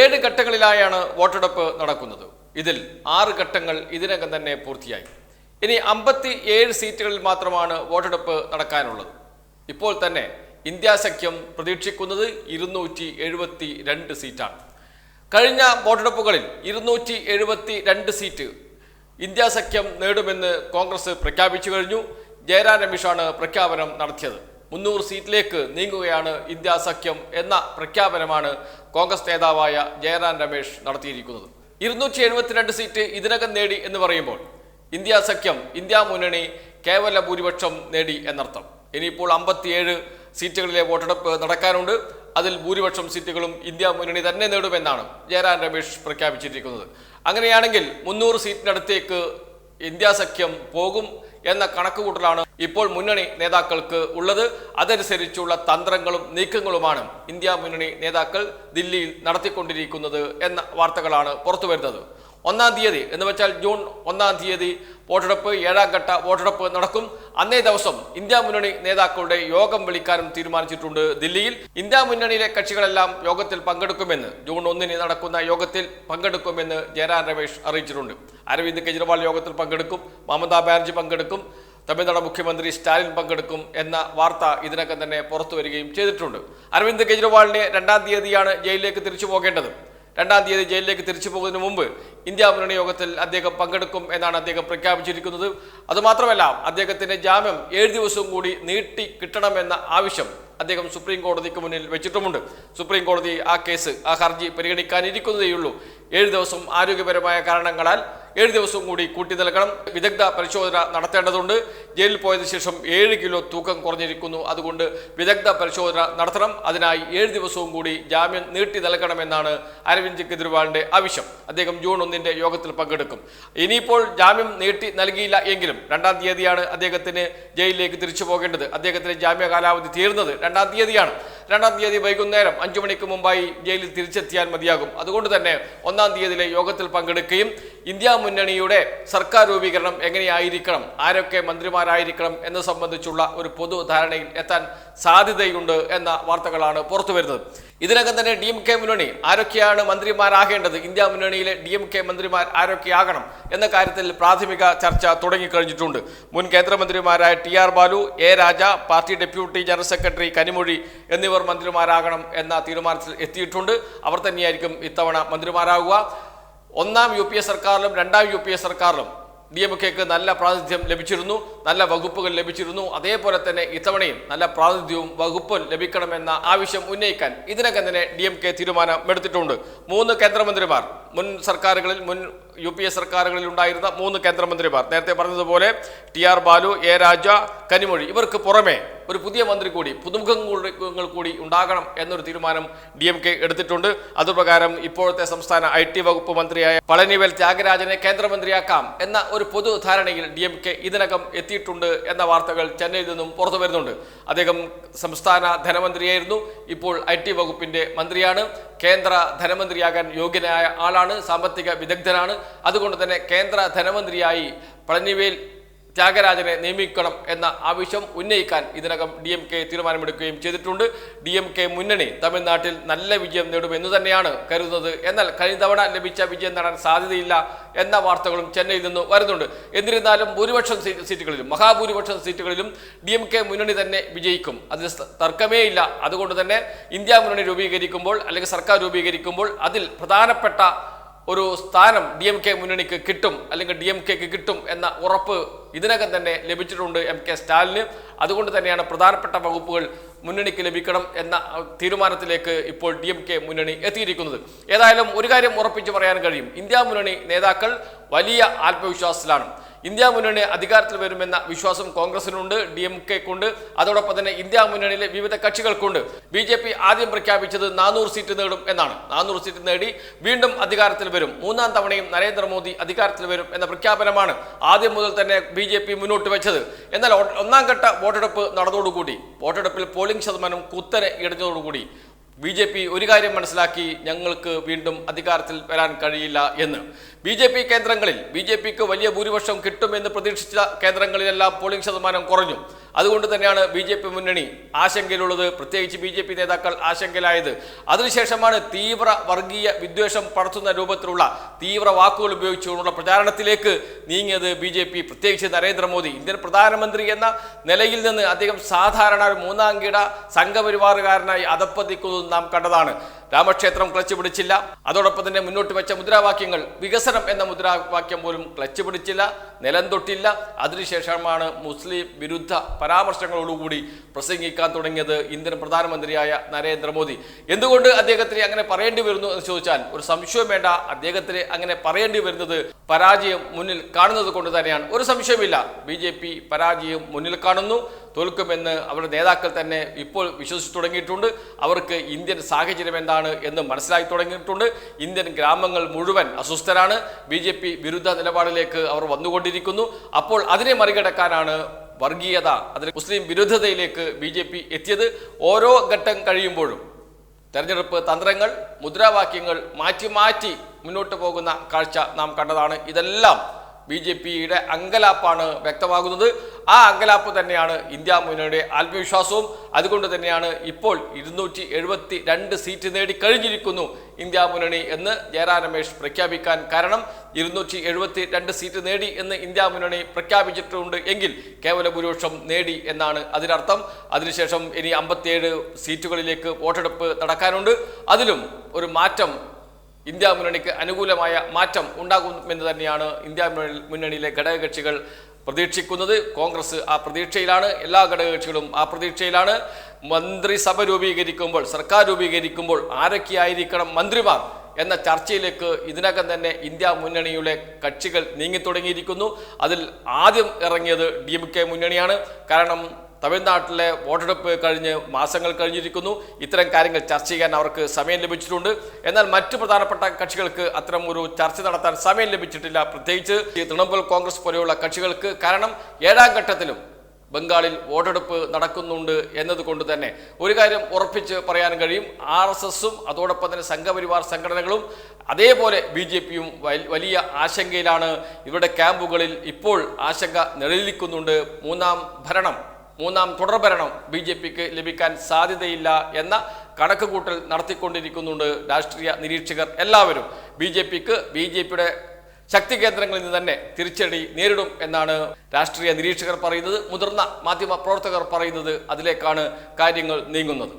ഏഴ് ഘട്ടങ്ങളിലായാണ് വോട്ടെടുപ്പ് നടക്കുന്നത്. ഇതിൽ ആറ് ഘട്ടങ്ങൾ ഇതിനകം തന്നെ പൂർത്തിയായി. ഇനി അമ്പത്തി ഏഴ് സീറ്റുകളിൽ മാത്രമാണ് വോട്ടെടുപ്പ് നടക്കാനുള്ളത്. ഇപ്പോൾ തന്നെ ഇന്ത്യ സഖ്യം പ്രതീക്ഷിക്കുന്നത് ഇരുന്നൂറ്റി എഴുപത്തി രണ്ട് സീറ്റാണ്. കഴിഞ്ഞ വോട്ടെടുപ്പുകളിൽ ഇരുന്നൂറ്റി എഴുപത്തി രണ്ട് സീറ്റ് ഇന്ത്യ സഖ്യം നേടുമെന്ന് കോൺഗ്രസ് പ്രഖ്യാപിച്ചു കഴിഞ്ഞു. ജയരാം രമേശാണ് പ്രഖ്യാപനം നടത്തിയത്. മുന്നൂറ് സീറ്റിലേക്ക് നീങ്ങുകയാണ് ഇന്ത്യ സഖ്യം എന്ന പ്രഖ്യാപനമാണ് കോൺഗ്രസ് നേതാവായ ജയറാം രമേശ് നടത്തിയിരിക്കുന്നത്. ഇരുന്നൂറ്റി എഴുപത്തിരണ്ട് സീറ്റ് ഇതിനകം നേടി എന്ന് പറയുമ്പോൾ ഇന്ത്യ സഖ്യം ഇന്ത്യ മുന്നണി കേവല ഭൂരിപക്ഷം നേടി എന്നർത്ഥം. ഇനിയിപ്പോൾ അമ്പത്തിയേഴ് സീറ്റുകളിലെ വോട്ടെടുപ്പ് നടക്കാനുണ്ട്. അതിൽ ഭൂരിപക്ഷം സീറ്റുകളും ഇന്ത്യ മുന്നണി തന്നെ നേടുമെന്നാണ് ജയറാം രമേശ് പ്രഖ്യാപിച്ചിരിക്കുന്നത്. അങ്ങനെയാണെങ്കിൽ മുന്നൂറ് സീറ്റിനടുത്തേക്ക് ഇന്ത്യ സഖ്യം പോകും എന്ന കണക്കുകൂട്ടലാണ് ഇപ്പോൾ മുന്നണി നേതാക്കൾക്ക് ഉള്ളത്. അതനുസരിച്ചുള്ള തന്ത്രങ്ങളും നീക്കങ്ങളുമാണ് ഇന്ത്യ മുന്നണി നേതാക്കൾ ദില്ലിയിൽ നടത്തിക്കൊണ്ടിരിക്കുന്നത് എന്ന വാർത്തകളാണ് പുറത്തു വരുന്നത് ഒന്നാം തീയതി എന്ന് വെച്ചാൽ ജൂൺ ഒന്നാം തീയതി വോട്ടെടുപ്പ് ഏഴാം ഘട്ട വോട്ടെടുപ്പ് നടക്കും. അന്നേ ദിവസം ഇന്ത്യ മുന്നണി നേതാക്കളുടെ യോഗം വിളിക്കാനും തീരുമാനിച്ചിട്ടുണ്ട് ദില്ലിയിൽ. ഇന്ത്യ മുന്നണിയിലെ കക്ഷികളെല്ലാം യോഗത്തിൽ പങ്കെടുക്കുമെന്ന് ജൂൺ ഒന്നിന് നടക്കുന്ന യോഗത്തിൽ പങ്കെടുക്കുമെന്ന് ജയറാം രമേശ് അറിയിച്ചിട്ടുണ്ട്. അരവിന്ദ് കെജ്രിവാൾ യോഗത്തിൽ പങ്കെടുക്കും മമതാ ബാനർജി പങ്കെടുക്കും തമിഴ്നാട് മുഖ്യമന്ത്രി സ്റ്റാലിൻ പങ്കെടുക്കും എന്ന വാർത്ത ഇതിനകം തന്നെ പുറത്തു വരികയും ചെയ്തിട്ടുണ്ട്. അരവിന്ദ് കെജ്രിവാളിനെ രണ്ടാം തീയതിയാണ് ജയിലിലേക്ക് തിരിച്ചു പോകേണ്ടത്. രണ്ടാം തീയതി ജയിലിലേക്ക് തിരിച്ചു പോകുന്നതിന് മുമ്പ് ഇന്ത്യ മുന്നണി യോഗത്തിൽ അദ്ദേഹം പങ്കെടുക്കും എന്നാണ് അദ്ദേഹം പ്രഖ്യാപിച്ചിരിക്കുന്നത്. അതുമാത്രമല്ല അദ്ദേഹത്തിന്റെ ജാമ്യം ഏഴ് ദിവസവും കൂടി നീട്ടി കിട്ടണമെന്ന ആവശ്യം അദ്ദേഹം സുപ്രീം കോടതിക്ക് മുന്നിൽ വെച്ചിട്ടുമുണ്ട്. സുപ്രീം കോടതി ആ കേസ് ആ ഹർജി പരിഗണിക്കാനിരിക്കുന്നതേയുള്ളൂ. ഏഴ് ദിവസം ആരോഗ്യപരമായ കാരണങ്ങളാൽ ഏഴ് ദിവസവും കൂടി കൂട്ടി നൽകണം. വിദഗ്ധ പരിശോധന നടത്തേണ്ടതുണ്ട്. ജയിലിൽ പോയതിനു ശേഷം ഏഴ് കിലോ തൂക്കം കുറഞ്ഞിരിക്കുന്നു. അതുകൊണ്ട് വിദഗ്ധ പരിശോധന നടത്തണം. അതിനായി ഏഴ് ദിവസവും കൂടി ജാമ്യം നീട്ടി നൽകണമെന്നാണ് അരവിന്ദ് കെജ്രിവാളിന്റെ ആവശ്യം. അദ്ദേഹം ജൂൺ ഒന്നിന്റെ യോഗത്തിൽ പങ്കെടുക്കും. ഇനിയിപ്പോൾ ജാമ്യം നീട്ടി നൽകിയില്ല എങ്കിലും രണ്ടാം തീയതിയാണ് അദ്ദേഹത്തിന് ജയിലിലേക്ക് തിരിച്ചു പോകേണ്ടത്. അദ്ദേഹത്തിന്റെ ജാമ്യ കാലാവധി തീർന്നത് രണ്ടാം തീയതിയാണ്. രണ്ടാം തീയതി വൈകുന്നേരം അഞ്ചു മണിക്ക് മുമ്പായി ജയിലിൽ തിരിച്ചെത്തിയാൽ മതിയാകും. അതുകൊണ്ട് തന്നെ ഒന്നാം തീയതിയിലെ യോഗത്തിൽ പങ്കെടുക്കുകയും ഇന്ത്യ മുന്നണിയുടെ സർക്കാർ രൂപീകരണം എങ്ങനെയായിരിക്കണം? ആരൊക്കെ മന്ത്രിമാരായിരിക്കണം എന്ന് സംബന്ധിച്ചുള്ള ഒരു പൊതു ധാരണയിൽ എത്താൻ സാധ്യതയുണ്ട് എന്ന വാർത്തകളാണ് പുറത്തു വരുന്നത്. ഇതിനകം തന്നെ ഡി എം കെ മുന്നണി ആരൊക്കെയാണ് മന്ത്രിമാരാകേണ്ടത്? ഇന്ത്യ മുന്നണിയിലെ ഡി എം കെ മന്ത്രിമാർ ആരൊക്കെയാകണം എന്ന കാര്യത്തിൽ പ്രാഥമിക ചർച്ച തുടങ്ങിക്കഴിഞ്ഞിട്ടുണ്ട്. മുൻ കേന്ദ്രമന്ത്രിമാരായ T R Baalu A Raja party deputy general secretary Kanimozhi എന്നിവർ മന്ത്രിമാരാകണം എന്ന തീരുമാനത്തിൽ എത്തിയിട്ടുണ്ട്. അവർ തന്നെയായിരിക്കും ഇത്തവണ മന്ത്രിമാരാകുക ഒന്നാം യു പി എ സർക്കാരിലും രണ്ടാം യു പി എ സർക്കാരിലും ഡി എം കെക്ക് നല്ല പ്രാതിനിധ്യം ലഭിച്ചിരുന്നു. നല്ല വകുപ്പുകൾ ലഭിച്ചിരുന്നു. അതേപോലെ തന്നെ ഇത്തവണയും നല്ല പ്രാതിനിധ്യവും വകുപ്പും ലഭിക്കണമെന്ന ആവശ്യം ഉന്നയിക്കാൻ ഇതിനകം തന്നെ ഡി എം കെ തീരുമാനമെടുത്തിട്ടുണ്ട് മൂന്ന് കേന്ദ്രമന്ത്രിമാർ മുൻ സർക്കാരുകളിൽ മുൻ യു പി എ സർക്കാരുകളിൽ ഉണ്ടായിരുന്ന മൂന്ന് കേന്ദ്രമന്ത്രിമാർ. നേരത്തെ പറഞ്ഞതുപോലെ T R Baalu A Raja Kanimozhi. ഇവർക്ക് പുറമെ ഒരു പുതിയ മന്ത്രി കൂടി പുതുമുഖങ്ങൾ കൂടി ഉണ്ടാകണം എന്നൊരു തീരുമാനം ഡി എം കെ എടുത്തിട്ടുണ്ട്. അതുപ്രകാരം ഇപ്പോഴത്തെ സംസ്ഥാന ഐ ടി വകുപ്പ് മന്ത്രിയായ പളനിവേൽ ത്യാഗരാജനെ കേന്ദ്രമന്ത്രിയാക്കാം എന്ന ഒരു പൊതു ധാരണയിൽ ഡി എം കെ ഇതിനകം എത്തിയിട്ടുണ്ട് എന്ന വാർത്തകൾ ചെന്നൈയിൽ നിന്നും പുറത്തു വരുന്നുണ്ട്. അദ്ദേഹം സംസ്ഥാന ധനമന്ത്രിയായിരുന്നു. ഇപ്പോൾ ഐ ടി വകുപ്പിന്റെ മന്ത്രിയാണ്. കേന്ദ്ര ധനമന്ത്രിയാകാൻ യോഗ്യനായ ആളാണ്. സാമ്പത്തിക വിദഗ്ധനാണ്. അതുകൊണ്ട് തന്നെ കേന്ദ്ര ധനമന്ത്രിയായി പളനിവേൽ ത്യാഗരാജനെ നിയമിക്കണം എന്ന ആവശ്യം ഉന്നയിക്കാൻ ഇതിനകം ഡി എം കെ തീരുമാനമെടുക്കുകയും ചെയ്തിട്ടുണ്ട്. ഡി എം കെ മുന്നണി തമിഴ്നാട്ടിൽ നല്ല വിജയം നേടുമെന്ന് തന്നെയാണ് കരുതുന്നത്. എന്നാൽ കഴിഞ്ഞ തവണ ലഭിച്ച വിജയം നേടാൻ സാധ്യതയില്ല എന്ന വാർത്തകളും ചെന്നൈയിൽ നിന്ന് വരുന്നുണ്ട്. എന്നിരുന്നാലും ഭൂരിപക്ഷം സീറ്റുകളിലും മഹാഭൂരിപക്ഷം സീറ്റുകളിലും ഡി എം കെ മുന്നണി തന്നെ വിജയിക്കും. അതിൽ തർക്കമേ ഇല്ല. അതുകൊണ്ട് തന്നെ ഇന്ത്യ മുന്നണി രൂപീകരിക്കുമ്പോൾ അല്ലെങ്കിൽ സർക്കാർ രൂപീകരിക്കുമ്പോൾ അതിൽ പ്രധാനപ്പെട്ട ഒരു സ്ഥാനം ഡി എം കെ മുന്നണിക്ക് കിട്ടും അല്ലെങ്കിൽ ഡി എം കെക്ക് കിട്ടും എന്ന ഉറപ്പ് ഇതിനകം തന്നെ ലഭിച്ചിട്ടുണ്ട് എം കെ സ്റ്റാലിന്. അതുകൊണ്ട് തന്നെയാണ് പ്രധാനപ്പെട്ട വകുപ്പുകൾ മുന്നണിക്ക് ലഭിക്കണം എന്ന തീരുമാനത്തിലേക്ക് ഇപ്പോൾ ഡി എം കെ മുന്നണി എത്തിയിരിക്കുന്നത്. ഏതായാലും ഒരു കാര്യം ഉറപ്പിച്ചു പറയാൻ കഴിയും. ഇന്ത്യ മുന്നണി നേതാക്കൾ വലിയ ആത്മവിശ്വാസത്തിലാണ്. ഇന്ത്യ മുന്നണി അധികാരത്തിൽ വരുമെന്ന വിശ്വാസം കോൺഗ്രസിനുണ്ട് ഡി എം കെക്കുണ്ട്. അതോടൊപ്പം തന്നെ ഇന്ത്യ മുന്നണിയിലെ വിവിധ കക്ഷികൾക്കുണ്ട്. ബി ജെ പി ആദ്യം പ്രഖ്യാപിച്ചത് നാനൂറ് സീറ്റ് നേടും എന്നാണ്. നാനൂറ് സീറ്റ് നേടി വീണ്ടും അധികാരത്തിൽ വരും. മൂന്നാം തവണയും നരേന്ദ്രമോദി അധികാരത്തിൽ വരും എന്ന പ്രഖ്യാപനമാണ് ആദ്യം മുതൽ തന്നെ ബി ജെ പി മുന്നോട്ട് വെച്ചത്. എന്നാൽ ഒന്നാം ഘട്ട വോട്ടെടുപ്പ് നടന്നതോടുകൂടി വോട്ടെടുപ്പിൽ പോളിംഗ് ശതമാനം കുത്തനെ ഇടിഞ്ഞതോടുകൂടി ബി ജെ പി ഒരു കാര്യം മനസ്സിലാക്കി ഞങ്ങൾക്ക് വീണ്ടും അധികാരത്തിൽ വരാൻ കഴിയില്ല എന്ന്. ബി ജെ പി കേന്ദ്രങ്ങളിൽ ബി ജെ പിക്ക് വലിയ ഭൂരിപക്ഷം കിട്ടുമെന്ന് പ്രതീക്ഷിച്ച കേന്ദ്രങ്ങളിലെല്ലാം പോളിംഗ് ശതമാനം കുറഞ്ഞു. അതുകൊണ്ട് തന്നെയാണ് ബി ജെ പി മുന്നണി ആശങ്കയിലുള്ളത്. പ്രത്യേകിച്ച് ബി ജെ പി നേതാക്കൾ ആശങ്കയിലായത്. അതിനുശേഷമാണ് തീവ്ര വർഗീയ വിദ്വേഷം പടർത്തുന്ന രൂപത്തിലുള്ള തീവ്ര വാക്കുകൾ ഉപയോഗിച്ചുകൊണ്ടുള്ള പ്രചാരണത്തിലേക്ക് നീങ്ങിയത് ബി ജെ പി. പ്രത്യേകിച്ച് നരേന്ദ്രമോദി. ഇന്ത്യൻ പ്രധാനമന്ത്രി എന്ന നിലയിൽ നിന്ന് അദ്ദേഹം സാധാരണ ഒരു മൂന്നാം കിട സംഘപരിവാറുകാരനായി അതപ്പതിക്കുന്നത് നാം കണ്ടതാണ്. രാമക്ഷേത്രം ക്ലച്ച് പിടിച്ചില്ല അതോടൊപ്പം തന്നെ മുന്നോട്ട് വെച്ച മുദ്രാവാക്യങ്ങൾ വികസനം എന്ന മുദ്രാവാക്യം പോലും ക്ലച്ച് പിടിച്ചില്ല നിലം തൊട്ടില്ല. അതിനുശേഷമാണ് മുസ്ലിം വിരുദ്ധ പരാമർശങ്ങളോടുകൂടി പ്രസംഗിക്കാൻ തുടങ്ങിയത് ഇന്ത്യൻ പ്രധാനമന്ത്രിയായ നരേന്ദ്രമോദി. എന്തുകൊണ്ട് അദ്ദേഹത്തിന് അങ്ങനെ പറയേണ്ടി വരുന്നു എന്ന് ചോദിച്ചാൽ ഒരു സംശയം വേണ്ട. അദ്ദേഹത്തിന് അങ്ങനെ പറയേണ്ടി വരുന്നത് പരാജയം മുന്നിൽ കാണുന്നത് കൊണ്ട് തന്നെയാണ്. ഒരു സംശയമില്ല ബി പരാജയം മുന്നിൽ കാണുന്നു. തോൽക്കുമെന്ന് അവരുടെ നേതാക്കൾ തന്നെ ഇപ്പോൾ വിശ്വസിച്ചു തുടങ്ങിയിട്ടുണ്ട്. അവർക്ക് ഇന്ത്യൻ സാഹചര്യം എന്താണ് എന്ന് മനസ്സിലാക്കി തുടങ്ങിയിട്ടുണ്ട്. ഇന്ത്യൻ ഗ്രാമങ്ങൾ മുഴുവൻ അസ്വസ്ഥരാണ്. ബി ജെ പി വിരുദ്ധ നിലപാടിലേക്ക് അവർ വന്നുകൊണ്ടിരിക്കുന്നു. അപ്പോൾ അതിനെ മറികടക്കാനാണ് വർഗീയത അതിൽ മുസ്ലിം വിരുദ്ധതയിലേക്ക് ബി ജെ പി എത്തിയത്. ഓരോ ഘട്ടം കഴിയുമ്പോഴും തെരഞ്ഞെടുപ്പ് തന്ത്രങ്ങൾ മുദ്രാവാക്യങ്ങൾ മാറ്റി മാറ്റി മുന്നോട്ട് പോകുന്ന കാഴ്ച നാം കണ്ടതാണ്. ഇതെല്ലാം ബി ജെ പിയുടെ അങ്കലാപ്പാണ് വ്യക്തമാകുന്നത്. ആ അങ്കലാപ്പ് തന്നെയാണ് ഇന്ത്യ മുന്നണിയുടെ ആത്മവിശ്വാസവും. അതുകൊണ്ട് തന്നെയാണ് ഇപ്പോൾ ഇരുന്നൂറ്റി എഴുപത്തി രണ്ട് സീറ്റ് നേടി കഴിഞ്ഞിരിക്കുന്നു ഇന്ത്യ മുന്നണി എന്ന് ജയറാം രമേശ് പ്രഖ്യാപിക്കാൻ കാരണം ഇരുന്നൂറ്റി എഴുപത്തി രണ്ട് സീറ്റ് നേടി എന്ന് ഇന്ത്യ മുന്നണി പ്രഖ്യാപിച്ചിട്ടുണ്ട് എങ്കിൽ കേവല ഭൂരിപക്ഷം നേടി എന്നാണ് അതിനർത്ഥം. അതിനുശേഷം ഇനി അമ്പത്തിയേഴ് സീറ്റുകളിലേക്ക് വോട്ടെടുപ്പ് നടക്കാനുണ്ട്. അതിലും ഒരു മാറ്റം ഇന്ത്യ മുന്നണിക്ക് അനുകൂലമായ മാറ്റം ഉണ്ടാകുമെന്ന് തന്നെയാണ് ഇന്ത്യ മുന്നണി- മുന്നണിയിലെ ഘടകകക്ഷികൾ പ്രതീക്ഷിക്കുന്നത്. കോൺഗ്രസ് ആ പ്രതീക്ഷയിലാണ്. എല്ലാ ഘടകകക്ഷികളും ആ പ്രതീക്ഷയിലാണ്. മന്ത്രിസഭ രൂപീകരിക്കുമ്പോൾ സർക്കാർ രൂപീകരിക്കുമ്പോൾ ആരൊക്കെയായിരിക്കണം മന്ത്രിമാർ എന്ന ചർച്ചയിലേക്ക് ഇതിനകം തന്നെ ഇന്ത്യ മുന്നണിയുടെ കക്ഷികൾ നീങ്ങിത്തുടങ്ങിയിരിക്കുന്നു. അതിൽ ആദ്യം ഇറങ്ങിയത് ഡി മുന്നണിയാണ്. കാരണം തമിഴ്നാട്ടിലെ വോട്ടെടുപ്പ് കഴിഞ്ഞ് മാസങ്ങൾ കഴിഞ്ഞിരിക്കുന്നു. ഇത്തരം കാര്യങ്ങൾ ചർച്ച ചെയ്യാൻ അവർക്ക് സമയം ലഭിച്ചിട്ടുണ്ട്. എന്നാൽ മറ്റു പ്രധാനപ്പെട്ട കക്ഷികൾക്ക് അത്തരം ഒരു ചർച്ച നടത്താൻ സമയം ലഭിച്ചിട്ടില്ല. പ്രത്യേകിച്ച് തൃണമൂൽ കോൺഗ്രസ് പോലെയുള്ള കക്ഷികൾക്ക് കാരണം ഏഴാം ഘട്ടത്തിലും ബംഗാളിൽ വോട്ടെടുപ്പ് നടക്കുന്നുണ്ട് എന്നതുകൊണ്ട് തന്നെ ഒരു കാര്യം ഉറപ്പിച്ച് പറയാൻ കഴിയും. ആർ എസ് എസും അതോടൊപ്പം തന്നെ സംഘപരിവാർ സംഘടനകളും അതേപോലെ ബി ജെ പിയും വലിയ ആശങ്കയിലാണ്. ഇവരുടെ ക്യാമ്പുകളിൽ ഇപ്പോൾ ആശങ്ക നിഴലിക്കുന്നുണ്ട് മൂന്നാം ഭരണം മൂന്നാം തുടർഭരണം ബി ജെ പിക്ക് ലഭിക്കാൻ സാധ്യതയില്ല എന്ന കണക്കുകൂട്ടൽ നടത്തിക്കൊണ്ടിരിക്കുന്നുണ്ട് രാഷ്ട്രീയ നിരീക്ഷകർ എല്ലാവരും. ബി ജെ പിക്ക് ബി ജെ പിയുടെ ശക്തി കേന്ദ്രങ്ങളിൽ നിന്ന് തന്നെ തിരിച്ചടി നേരിടും എന്നാണ് രാഷ്ട്രീയ നിരീക്ഷകർ പറയുന്നത്. മുതിർന്ന മാധ്യമ പ്രവർത്തകർ പറയുന്നത് അതിലേക്കാണ് കാര്യങ്ങൾ നീങ്ങുന്നത്.